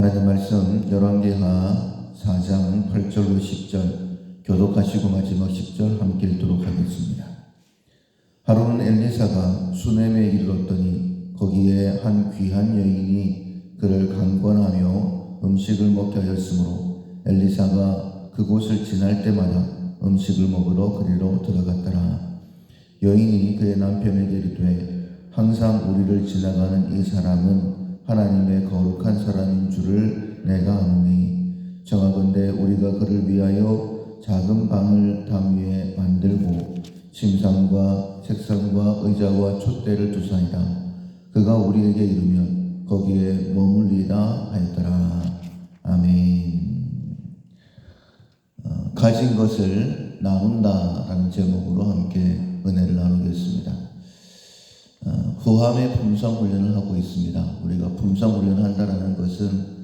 하나님 말씀 열왕기하 4장 8절로 10절 교독하시고 마지막 10절 함께 읽도록 하겠습니다. 하루는 엘리사가 수넴에 이르렀더니 거기에 한 귀한 여인이 그를 강권하며 음식을 먹게 하였으므로 엘리사가 그곳을 지날 때마다 음식을 먹으러 그리로 들어갔더라. 여인이 그의 남편에게 이르되 항상 우리를 지나가는 이 사람은 하나님의 거룩한 사람인 줄을 내가 아노니 정하건대 우리가 그를 위하여 작은 방을 담 위에 만들고 침상과 책상과 의자와 촛대를 두사이다. 그가 우리에게 이르면 거기에 머물리라 하였더라. 아멘. 어, 가진 것을 나눈다라는 제목으로 함께 은혜를 나누겠습니다. 어, 후함의 품성 훈련을 하고 있습니다. 우리가 품성 훈련을 한다는 것은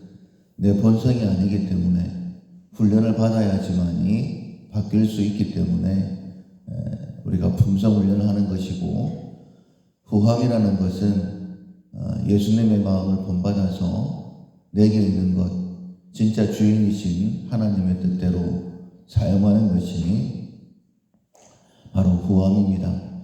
내 본성이 아니기 때문에 훈련을 받아야지만이 바뀔 수 있기 때문에 에, 우리가 품성 훈련을 하는 것이고 후함이라는 것은 어, 예수님의 마음을 본받아서 내게 있는 것 진짜 주인이신 하나님의 뜻대로 사용하는 것이 바로 후함입니다.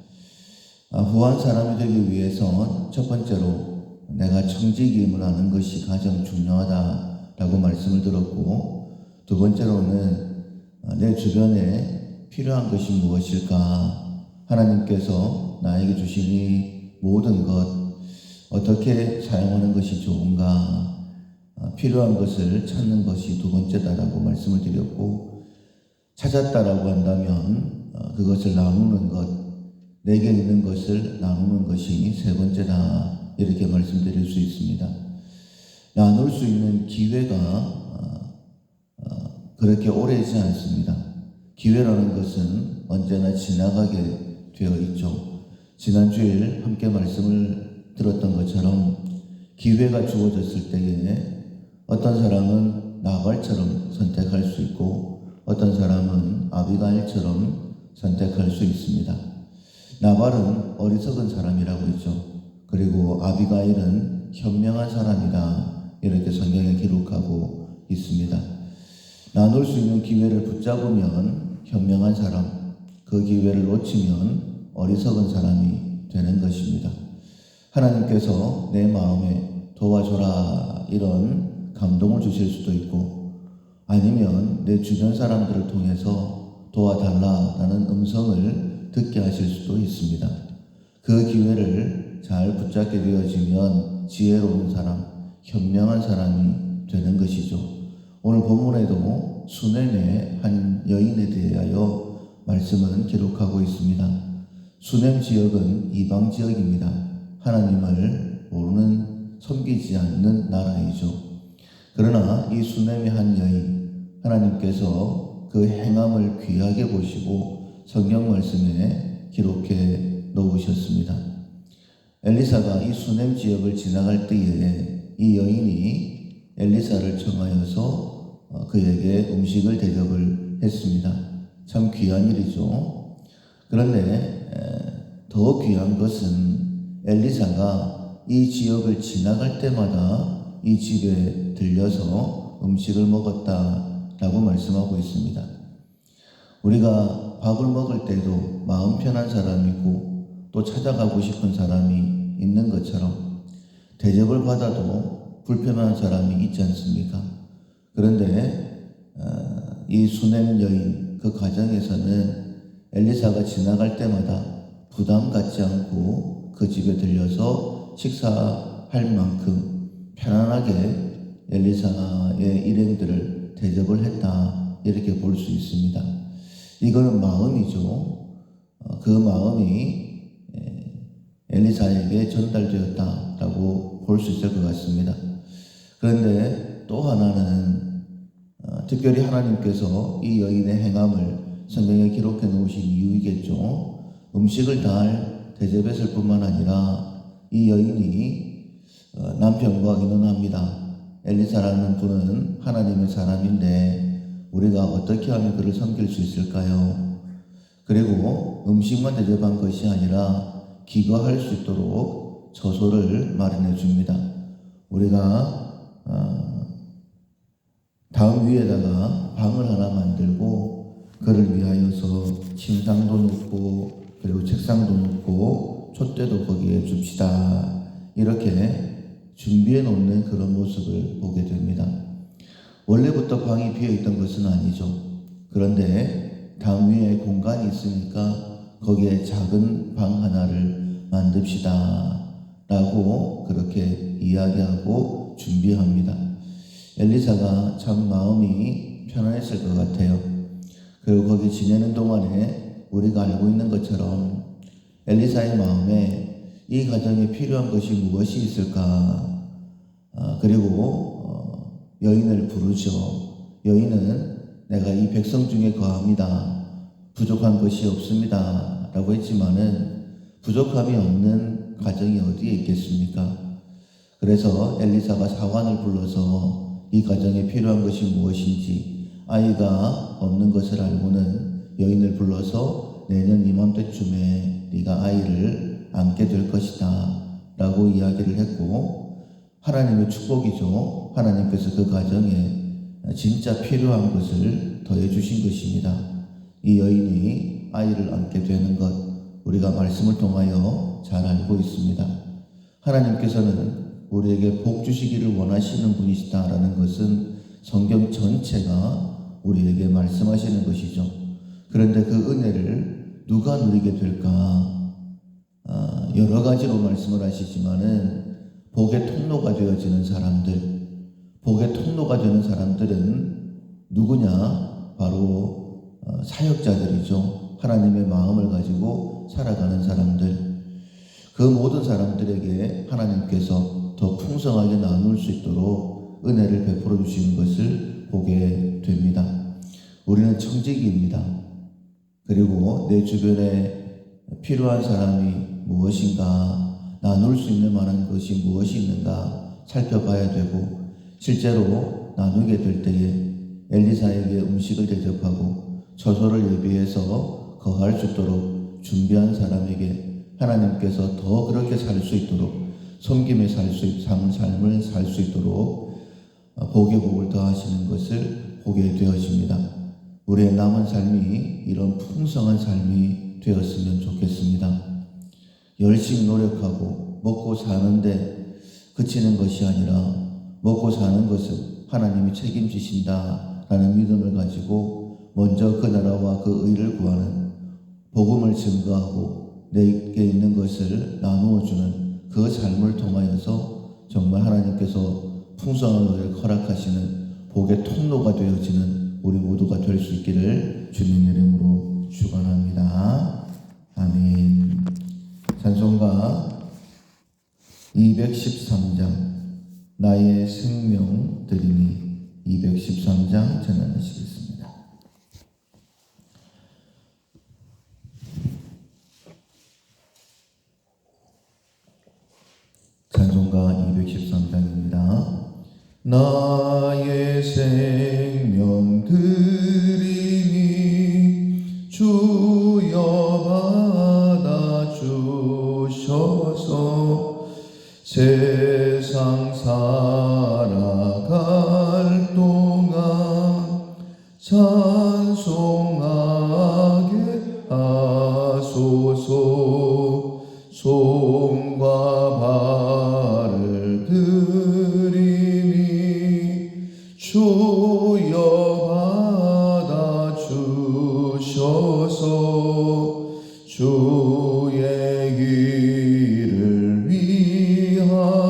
아, 후한 사람이 되기 위해서 첫 번째로 내가 청지기임을 아는 것이 가장 중요하다라고 말씀을 들었고 두 번째로는 아, 내 주변에 필요한 것이 무엇일까? 하나님께서 나에게 주시니 모든 것 어떻게 사용하는 것이 좋은가? 아, 필요한 것을 찾는 것이 두 번째다라고 말씀을 드렸고 찾았다라고 한다면 어, 그것을 나누는 것 내게 있는 것을 나누는 것이 세 번째다 이렇게 말씀드릴 수 있습니다. 나눌 수 있는 기회가 어, 어, 그렇게 오래지 않습니다. 기회라는 것은 언제나 지나가게 되어 있죠. 지난 주일 함께 말씀을 들었던 것처럼 기회가 주어졌을 때에 어떤 사람은 나발처럼 선택할 수 있고 어떤 사람은 아비가일처럼 선택할 수 있습니다. 나발은 어리석은 사람이라고 했죠. 그리고 아비가일은 현명한 사람이다. 이렇게 성경에 기록하고 있습니다. 나눌 수 있는 기회를 붙잡으면 현명한 사람, 그 기회를 놓치면 어리석은 사람이 되는 것입니다. 하나님께서 내 마음에 도와줘라 이런 감동을 주실 수도 있고 아니면 내 주변 사람들을 통해서 도와달라라는 음성을 듣게 하실 수도 있습니다. 그 기회를 잘 붙잡게 되어지면 지혜로운 사람, 현명한 사람이 되는 것이죠. 오늘 본문에도 수넴의 한 여인에 대하여 말씀은 기록하고 있습니다. 수넴 지역은 이방 지역입니다. 하나님을 모르는 섬기지 않는 나라이죠. 그러나 이 수넴의 한 여인 하나님께서 그 행함을 귀하게 보시고 성경 말씀에 기록해 놓으셨습니다. 엘리사가 이 수넴 지역을 지나갈 때에 이 여인이 엘리사를 청하여서 어, 그에게 음식을 대접을 했습니다. 참 귀한 일이죠. 그런데 더 귀한 것은 엘리사가 이 지역을 지나갈 때마다 이 집에 들려서 음식을 먹었다라고 말씀하고 있습니다. 우리가 밥을 먹을 때도 마음 편한 사람이고 또 찾아가고 싶은 사람이 있는 것처럼 대접을 받아도 불편한 사람이 있지 않습니까? 그런데 어, 이 수냄 여인 그 가정에서는 엘리사가 지나갈 때마다 부담 갖지 않고 그 집에 들려서 식사할 만큼 편안하게 엘리사의 일행들을 대접을 했다 이렇게 볼 수 있습니다. 이거는 마음이죠. 어, 그 마음이 엘리사에게 전달되었다라고 볼 수 있을 것 같습니다. 그런데 또 하나는 어, 특별히 하나님께서 이 여인의 행함을 성경에 기록해 놓으신 이유이겠죠. 음식을 잘 대접했을 뿐만 아니라 이 여인이 어, 남편과 의논합니다. 엘리사라는 분은 하나님의 사람인데 우리가 어떻게 하면 그를 섬길 수 있을까요? 그리고 음식만 대접한 것이 아니라 기거할 수 있도록 저소를 마련해 줍니다. 우리가 어, 다음 위에다가 방을 하나 만들고 그를 위하여서 침상도 놓고 그리고 책상도 놓고 촛대도 거기에 줍시다. 이렇게 준비해 놓는 그런 모습을 보게 됩니다. 원래부터 방이 비어 있던 것은 아니죠. 그런데 당 위에 공간이 있으니까 거기에 작은 방 하나를 만듭시다. 라고 그렇게 이야기하고 준비합니다. 엘리사가 참 마음이 편안했을 것 같아요. 그리고 거기 지내는 동안에 우리가 알고 있는 것처럼 엘리사의 마음에 이 가정에 필요한 것이 무엇이 있을까? 아, 그리고 어, 여인을 부르죠. 여인은 내가 이 백성 중에 거합니다. 부족한 것이 없습니다. 라고 했지만은 부족함이 없는 가정이 어디에 있겠습니까? 그래서 엘리사가 사관을 불러서 이 가정에 필요한 것이 무엇인지 아이가 없는 것을 알고는 여인을 불러서 내년 이맘때쯤에 네가 아이를 안게 될 것이다 라고 이야기를 했고 하나님의 축복이죠. 하나님께서 그 가정에 진짜 필요한 것을 더해 주신 것입니다. 이 여인이 아이를 안게 되는 것 우리가 말씀을 통하여 잘 알고 있습니다. 하나님께서는 우리에게 복 주시기를 원하시는 분이시다라는 것은 성경 전체가 우리에게 말씀하시는 것이죠. 그런데 그 은혜를 누가 누리게 될까? 아, 여러 가지로 말씀을 하시지만은 복의 통로가 되어지는 사람들, 복의 통로가 되는 사람들은 누구냐? 바로 어, 사역자들이죠. 하나님의 마음을 가지고 살아가는 사람들. 그 모든 사람들에게 하나님께서 더 풍성하게 나눌 수 있도록 은혜를 베풀어 주시는 것을 보게 됩니다. 우리는 청지기입니다. 그리고 내 주변에 필요한 사람이 무엇인가, 나눌 수 있는 만한 것이 무엇이 있는가 살펴봐야 되고, 실제로 나누게 될 때에 엘리사에게 음식을 대접하고 처소를 예비해서 거할 수 있도록 준비한 사람에게 하나님께서 더 그렇게 살 수 있도록 섬김에 살 수 삶을 살 수 있도록 복의 복을 더하시는 것을 보게 되어집니다. 우리의 남은 삶이 이런 풍성한 삶이 되었으면 좋겠습니다. 열심히 노력하고 먹고 사는데 그치는 것이 아니라 먹고 사는 것은 하나님이 책임지신다라는 믿음을 가지고 먼저 그 나라와 그 의를 구하는 복음을 증거하고 내게 있는 것을 나누어 주는 그 삶을 통하여서 정말 하나님께서 풍성한 은혜를 허락하시는 복의 통로가 되어지는 우리 모두가 될 수 있기를 주님 이름으로 축원합니다. 나의 생명 드리니 213장 전하시겠습니다. 찬송가 213장입니다. 나 주셔서. 주의 길을 위하여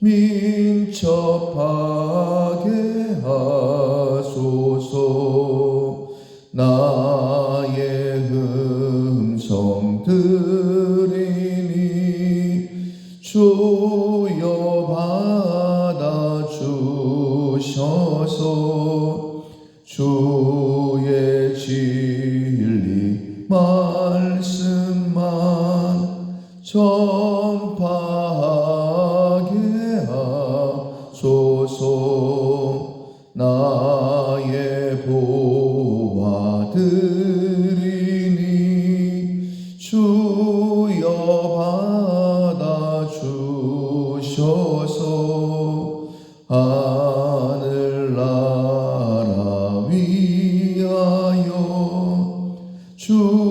민첩하게 하소서. 나의 음성 들으니 주여 받아 주셔서. 주 전파하게 하소서. 나의 보화 들 이니 주여 받아 주셔서 하늘나라 위하여 주여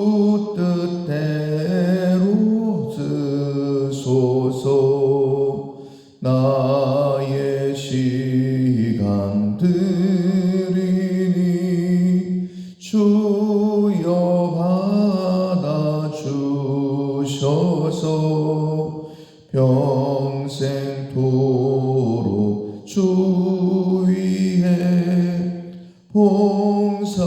옵소서. 평생토록 주 위에 봉사하